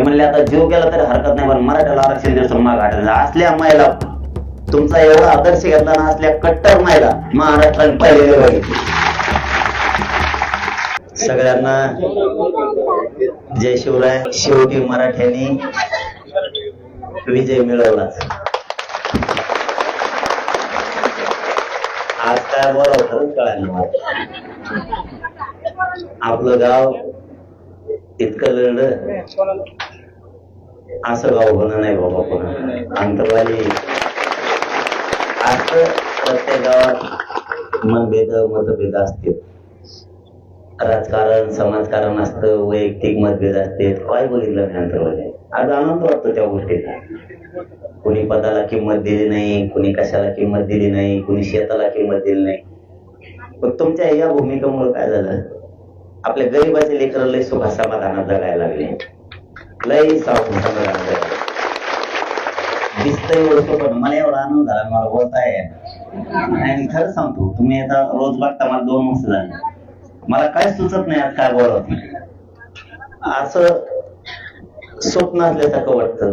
म्हणले आता जीव गेला तरी हरकत नाही पण मराठ्याला आरक्षण दिवसून माग गाठायचं असल्या महिला तुमचा एवढा आदर्श घेतला ना असल्या कट्टर महिला महाराष्ट्राने पाहिलेले बघितले सगळ्यांना जय शिवराय. शेवटी मराठ्यांनी विजय मिळवला. आज काय बरं कळालं कळायला आपलं गाव इतकं लढ असं गाव होणं नाही बाबा पण अंतरवाली असं प्रत्येक गावात मतभेद मतभेद असतील. राजकारण समाजकारण असतं वैयक्तिक मतभेद असते काय बघितलं नाही अंतरवाली? आज आनंद वाटतो त्या गोष्टीचा. कुणी पदाला किंमत दिली नाही कुणी कशाला किंमत दिली नाही कुणी शेताला किंमत दिली नाही. पण तुमच्या या भूमिकेमुळे काय झालं? आपल्या गरीबाचे लेकर लय सुखा समाधानात जगायला लागले. लय सावून समाधानात दिसतंय एवढं सोपं मला एवढा आनंद झाला मला बोलताय आणि खरं सांगतो तुम्ही आता रोज बघता मला दोन वर्ष झाले. मला काय सुचत नाही आज काय बोलावं असं स्वप्न असल्यासारखं वाटत.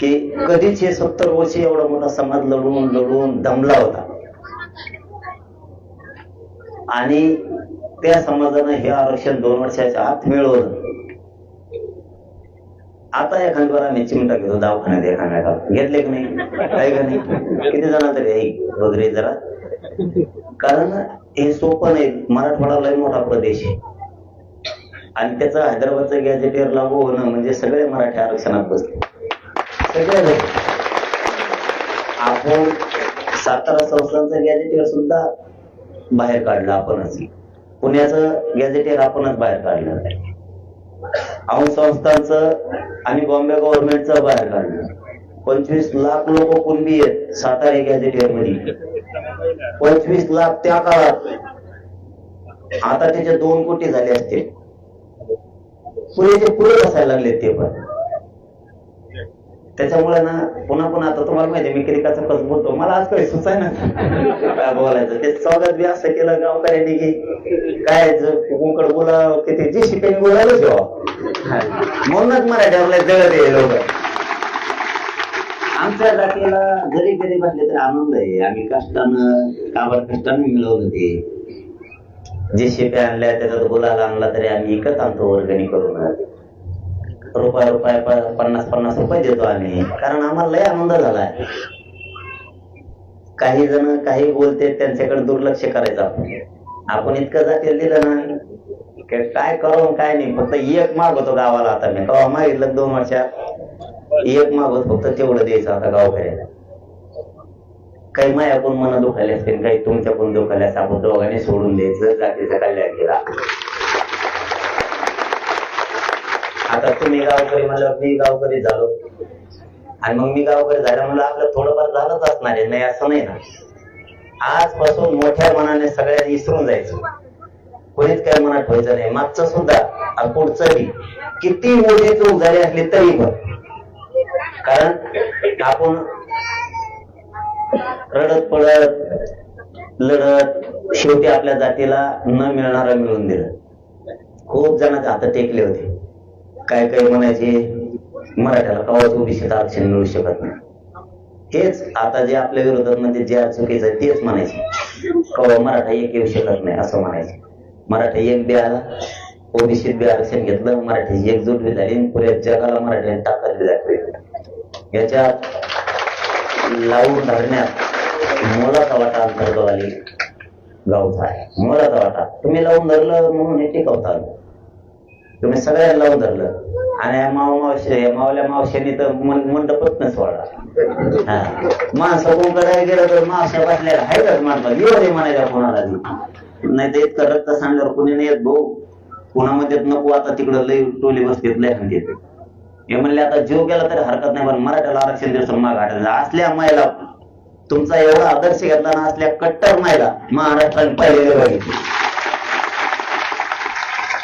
की कधीच हे सत्तर वर्षी एवढा मोठा समाज लढून लढून दमला होता. आणि त्या समाजानं हे आरक्षण दोन वर्षाच्या आत मिळवलं. आता एखादी बरं आम्ही चिमटा घेतो दवाखान्यात एखाद्या घेतले की नाही? आहे का नाही? किती जण तरी वगैरे जरा. कारण हे सोपं नाही. मराठवाडा लय मोठा प्रदेश आहे. आणि त्याचं हैदराबादचं गॅजेटेर लागू होणं म्हणजे सगळे मराठी आरक्षणात बसले. सगळे आपण सातारा संस्थांचं गॅजेटेर सुद्धा बाहेर काढलं आपणच. पुण्याचं गॅजेटेर आपणच बाहेर काढलं. आपण संस्थांचं आणि बॉम्बे गव्हर्नमेंटचं बाहेर काढलं. पंचवीस लाख लोक कुणबी आहेत सातारा गॅजेटियरमध्ये पंचवीस लाख त्या काळात. आता त्याचे दोन कोटी झाले असते. पुरेचे पुरे बसायला लागले ते पण. त्याच्यामुळे ना पुन्हा पुन्हा आता तुम्हाला माहिती मी किती कसं बोलतो मला आज काही सुचाय ना काय बोलायचं? ते स्वागत बी असं केलं गावकऱ्यांनी की काय कुंकड बोला किती जी शिकायला बोलायला जेव्हा म्हणूनच मराठ्यावरला जगत लोक. आमच्या जातीला जरी गरीब असले तरी आनंद आहे. आम्ही कष्टानं काबर कष्टानं मिळवलं ते. जे शेप्या आणल्या त्याच्यात गुलाल आणला तरी आम्ही विकत आणतो वर्गणी करून रुपया रुपया पन्नास पन्नास रुपये देतो आम्ही. कारण आम्हाला लय आनंद झालाय. काही जण काही बोलते त्यांच्याकडे दुर्लक्ष करायचं. आपण आपण इतकं जातील दिलं ना काय करून काय नाही. फक्त एक मागवतो गावाला आता मी. कवा मागितलं दोन वर्षात? एक मागवत फक्त तेवढं द्यायचं आता गावकऱ्याला काही मायाकडून मन दुखायला असतील काही तुमच्याकडून दुखायला असतील. आपण दोघांनी सोडून द्यायचं जातीचं कल्याण केला. आता तुम्ही गावकरी म्हणलं मी गावकरी झालो. आणि मग मी गावकरी झालं म्हणलं आपलं थोडंफार झालंच असणार आहे नाही असं नाही ना. आजपासून मोठ्या मनाने सगळ्यात विसरून जायचं. कोणीच काय मनात ठेवायचं नाही. मागचं सुद्धा आणि किती मोठी चूक झाली असली तरी पण. कारण आपण रडत पडत लढत शेवटी आपल्या जातीला न मिळणार मिळून दिलं. खूप जणांचे हात टेकले होते. काय काय म्हणायचे मराठ्याला कवाच ओबीसीत आरक्षण मिळू शकत नाही. हेच आता जे आपल्या विरोधात म्हणजे जे चुकीचं आहे तेच म्हणायचे. कवा मराठा एक येऊ शकत नाही असं म्हणायचे. मराठा एक बी आला ओबीसीत बी आरक्षण घेतलं मराठीची एकजूट बी झाली पुऱ्या जगाला मराठ्याने ताकद बी दाखवली. याच्यात लावून धरण्यात मोलाचा वाटा अंतर्गतवाली गावचा आहे. मोलाचा वाटा. तुम्ही लावून धरलं म्हणून हे टिकवता आलं. तुम्ही सगळ्या लावून धरलं आणि माव मावशी मावल्या मावश्यांनी तर मंडपच नाही सोडला. हा. माणसं करायला गेलं तर मावशा बसल्या हायच माणसं येऊ दे म्हणायच्या कोणाला नाही तर इतकं रक्त सांगल्यावर कोणी नाही येत भाऊ. पुण्यामध्ये नको आता तिकडं लय टोली बसतेत लय हंडीत हे म्हणले आता जीव गेला तरी हरकत नाही पण मराठ्याला आरक्षण दिवसून माग असल्या महिला तुमचा एवढा आदर्श घेतला ना असल्या कट्टर महिला महाराष्ट्राने पाहिलेले बघितले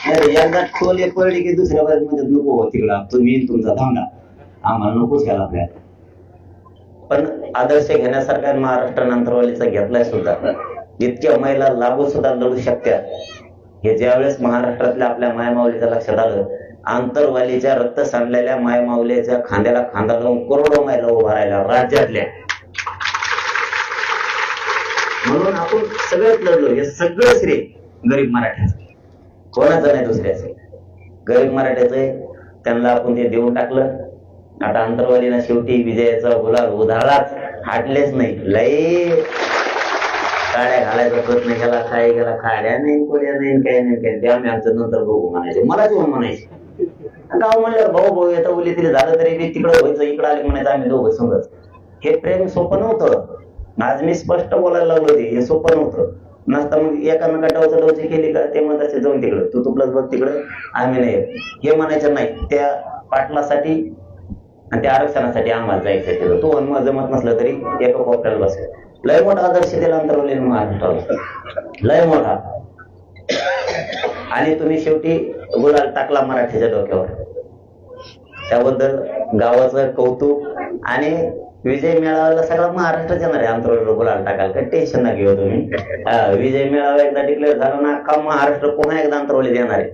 नाही रे, एकदा पडली की दुसऱ्या बाजू नको हो तिकडं तुम्ही तुमचा थांबा. आम्हाला नकोच घ्यायला आपल्या. पण आदर्श घेण्यासारखा महाराष्ट्र नंतरवालीचा घेतलाय सुद्धा. इतक्या महिला लागू सुद्धा लढू शकतात हे ज्यावेळेस महाराष्ट्रातल्या आपल्या मायमाऊलीच्या लक्षात आलं आंतरवालीच्या रक्त सांडलेल्या मायमाऊल्याच्या खांद्याला खांदा लावून करोडो महिला उभा राहिला राज्यातल्या. म्हणून आपण सगळ्यात लढलो हे सगळं श्रेय गरीब मराठ्याचं. कोणाचं नाही दुसऱ्याचं. गरीब मराठ्याचं आहे. त्यांना आपण ते देऊन टाकलं. आता अंतरवालीनं शेवटी विजयाचा गुलाल उधाळाच हाटलेच नाही. लई काड्या घालायचा प्रयत्न केला काय गेला काड्या नाही कोड्या नाही काय नाही काय. ते आम्ही आमचं नंतर बघू म्हणायचे. मला जेवण म्हणायचे. गाव म्हणल्यावर भाऊ भाऊ येतं बोली तिथे झालं तरी तिकडं व्हायचं इकडं आले म्हणायचं आम्ही दोघं समजत हे प्रेम सोपं नव्हतं. आज मी स्पष्ट बोलायला लागलो ते हे सोपं नव्हतं. नसता मग एकामेका डवचं डवची केली का ते म्हणत असे जाऊन तिकडं. तू तुपलाच बघ तिकडं आम्ही नाही हे म्हणायचं नाही. त्या पाटलासाठी आणि त्या आरक्षणासाठी आम्हाला जायचं तिथं. तू मग जमत नसलं तरी एका कोपऱ्याला बसेल लय मोठा आदर्श दिला अंतरवले महाराष्ट्राला. लय मोठा. आणि तुम्ही शेवटी गुलाल टाकला मराठीच्या डोक्यावर. त्याबद्दल गावाचं कौतुक आणि विजय मेळाव्याला सगळा महाराष्ट्र येणार आहे. अंतरावर गुलाल टाकाल का? टेन्शन ना घेऊ तुम्ही. विजय मेळावा एकदा डिक्लेअर झाला ना का महाराष्ट्र पुन्हा एकदा अंतरवली देणार आहे.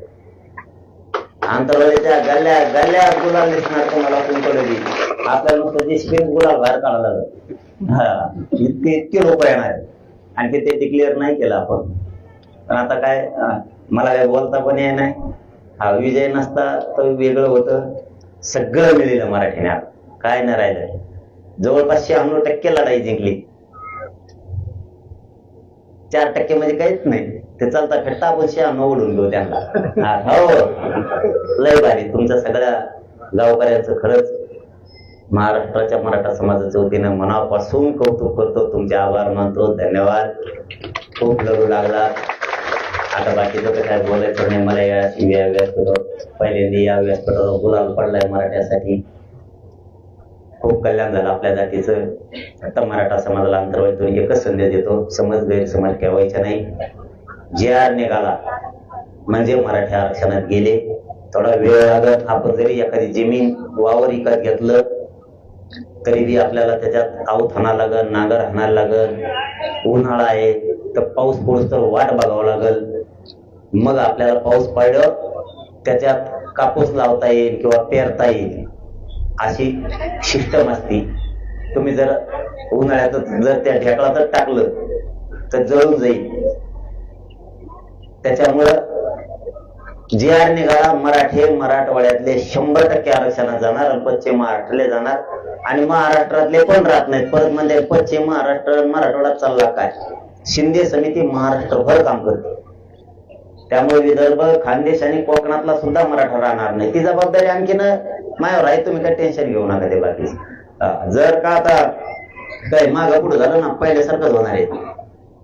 आंतरवलीच्या गल्ल्या गल्ल्या गुलाल दिसणार तुम्हाला कुंकवली आपल्याला नुसतं जी गुलाल बाहेर काढायला हा इतके इतके लोक येणार आहेत. आणखी ते डिक्लेअर नाही केलं आपण. पण आता काय मला काय बोलता पण ये नाही. हा विजय नसता तर वेगळं होतं. सगळं मिळेल मराठीने. काय नाही राहिलं जवळपास शहाण्णव टक्के लढाई जिंकली. चार टक्के म्हणजे काहीच नाही. ते चालता फिरता आपण शहाण्णव ओढून घेऊ त्यांना. हो लय भारी. तुमच्या सगळ्या गावकऱ्यांचं खरंच महाराष्ट्राच्या मराठा समाजाच्या वतीनं मनापासून कौतुक करतो. तुमचे आभार मानतो. धन्यवाद. खूप लढू लागला. आता बाकीचं तर काय बोलायचं नाही. मला या या व्यासपीठावर पहिल्यांदा या व्यासपीठावर गुलाल पडलाय मराठ्यासाठी. खूप कल्याण झालं. आपल्या जातीचं आता मराठा समाजाला अंतर्वाईतून एकच संदेश देतो समज गैरसमज ठेवायचा नाही. जे आर निघाला म्हणजे मराठी आरक्षणात गेले. थोडा वेळ लागत आपण जरी एखादी जमीन वावर विकत घेतलं तरी बी आपल्याला त्याच्यात आऊत हाणा लागल नांगर हाणायला लागल उन्हाळा आहे तर पाऊस पडूस तर वाट बघावं लागल. मग आपल्याला पाऊस पडलं त्याच्यात कापूस लावता येईल किंवा पेरता येईल. अशी शिस्टम असती. तुम्ही जर उन्हाळ्यात जर त्या ढेकळातच टाकलं तर जळून जाईल. त्याच्यामुळं जे आर निघाला मराठे मराठवाड्यातले शंभर टक्के आरक्षणात जाणार आणि पश्चिम महाराष्ट्राला जाणार. आणि महाराष्ट्रातले पण राहत नाहीत. परत म्हणजे पश्चिम महाराष्ट्र मराठवाडा चालला काय? शिंदे समिती महाराष्ट्रभर काम करते. त्यामुळे विदर्भ खानदेश आणि कोकणातला सुद्धा मराठा राहणार नाही. ती जबाबदारी आणखीन मायावर आहे तुम्ही काय टेन्शन घेऊ नका ते बाकी. जर का आता काय मागं पुढे झालं ना पहिल्यासारखंच होणार आहे.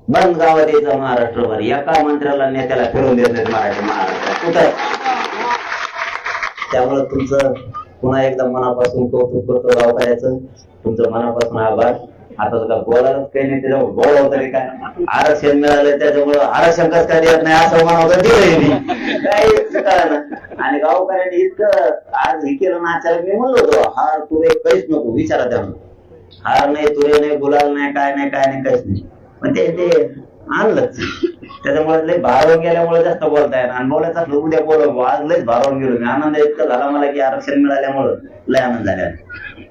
बंद गावात यायचं महाराष्ट्रभर. एका मंत्र्याला नेत्याला फिरून देत नाहीत मराठी महाराष्ट्र. कुठं? त्यामुळे तुमचं पुन्हा एकदा मनापासून कौतुक करतो गावकऱ्याचं. तुमचं मनापासून आभार. आता तुला बोलायलाच काही नाही त्याच्यामुळे बोलाव तरी काय? आरक्षण मिळालं त्याच्यामुळं आरक्षण कसं काय येत नाही असं म्हणावं दिलंय मी. काहीच कळलं आणि गावकऱ्यांनी इतकं आज हे केलं ना आचार्य मी म्हणलो होतो हार तुरे काहीच नको विचारा त्यांना. हार नाही तुरे नाही गुलाल नाही काय नाही काय नाही काहीच नाही. पण ते ते आणलंच. त्याच्यामुळे लय भारावून गेल्यामुळे जास्त बोलता येणार आणि बोलायचा उद्या बोलव आज लयच भारावून गेलो मी. आनंद इतका झाला मला की आरक्षण मिळाल्यामुळं लय आनंद झाला.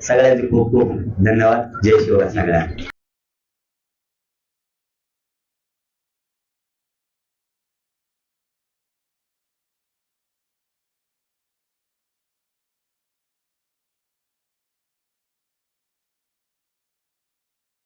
सगळ्यांचे खूप खूप धन्यवाद. जय शिवराज सगळ्यांना